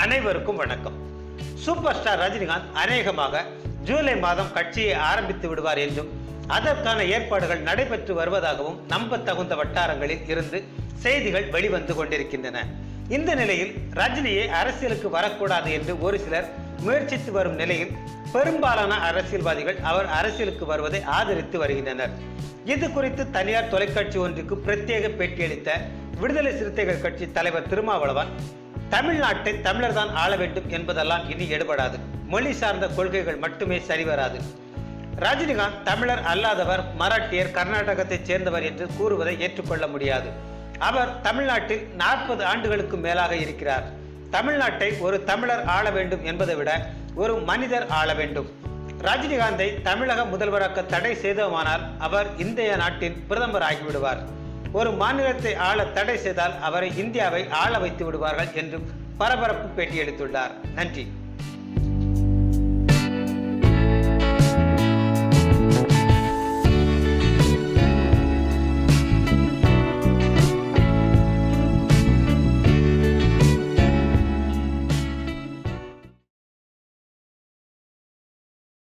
அனைவருக்கும் வணக்கம். Super star Rajinikanth அநேகமாக ஜூலை மாதம் கட்சியை ஆரம்பித்து விடுவார் என்றும் அதற்கான ஏற்பாடுகள் நடைபெற்று வருவதாகவும் நம்ப தகுந்த வட்டாரங்களில் இருந்து செய்திகள் வெளிவந்து கொண்டிருக்கின்றன. இந்த நிலையில் ரஜினியை அரசியலுக்கு வரக்கூடாது என்று ஒரு சிலர் முயற்சித்து வரும் நிலையில் பெரும்பாலான அரசியல்வாதிகள் அவர் அரசியலுக்கு வருவதை ஆதரித்து வருகின்றனர். இது குறித்து தனியார் தொலைக்காட்சி ஒன்றுக்கு பிரத்யேக பேட்டியளித்த விடுதலை சிறுத்தைகள் கட்சி தலைவர் திருமாவளவன் தமிழ்நாட்டை தமிழர் தான் ஆள வேண்டும் என்பதெல்லாம் இனி எடுபடாது. மொழி சார்ந்த கொள்கைகள் மட்டுமே சரிவராது ரஜினிகாந்த் தமிழர் அல்லாதவர் மராட்டியர் கர்நாடகத்தைச் சேர்ந்தவர் என்று கூறுவதை ஏற்றுக்கொள்ள முடியாது. அவர் தமிழ்நாட்டில் நாற்பது ஆண்டுகளுக்கு மேலாக இருக்கிறார். தமிழ்நாட்டை ஒரு தமிழர் ஆள வேண்டும் என்பதை விட ஒரு மனிதர் ஆள வேண்டும். ரஜினிகாந்தை தமிழக முதல்வராக்க தடை செய்தோமானால் அவர் இந்திய நாட்டின் பிரதமர் ஆகிவிடுவார் ஒரு மாநிலத்தை ஆள தடை செய்தால் அவரை இந்தியாவை ஆள வைத்து விடுவார்கள் என்றும் பரபரப்பு பேட்டியளித்துள்ளார் நன்றி.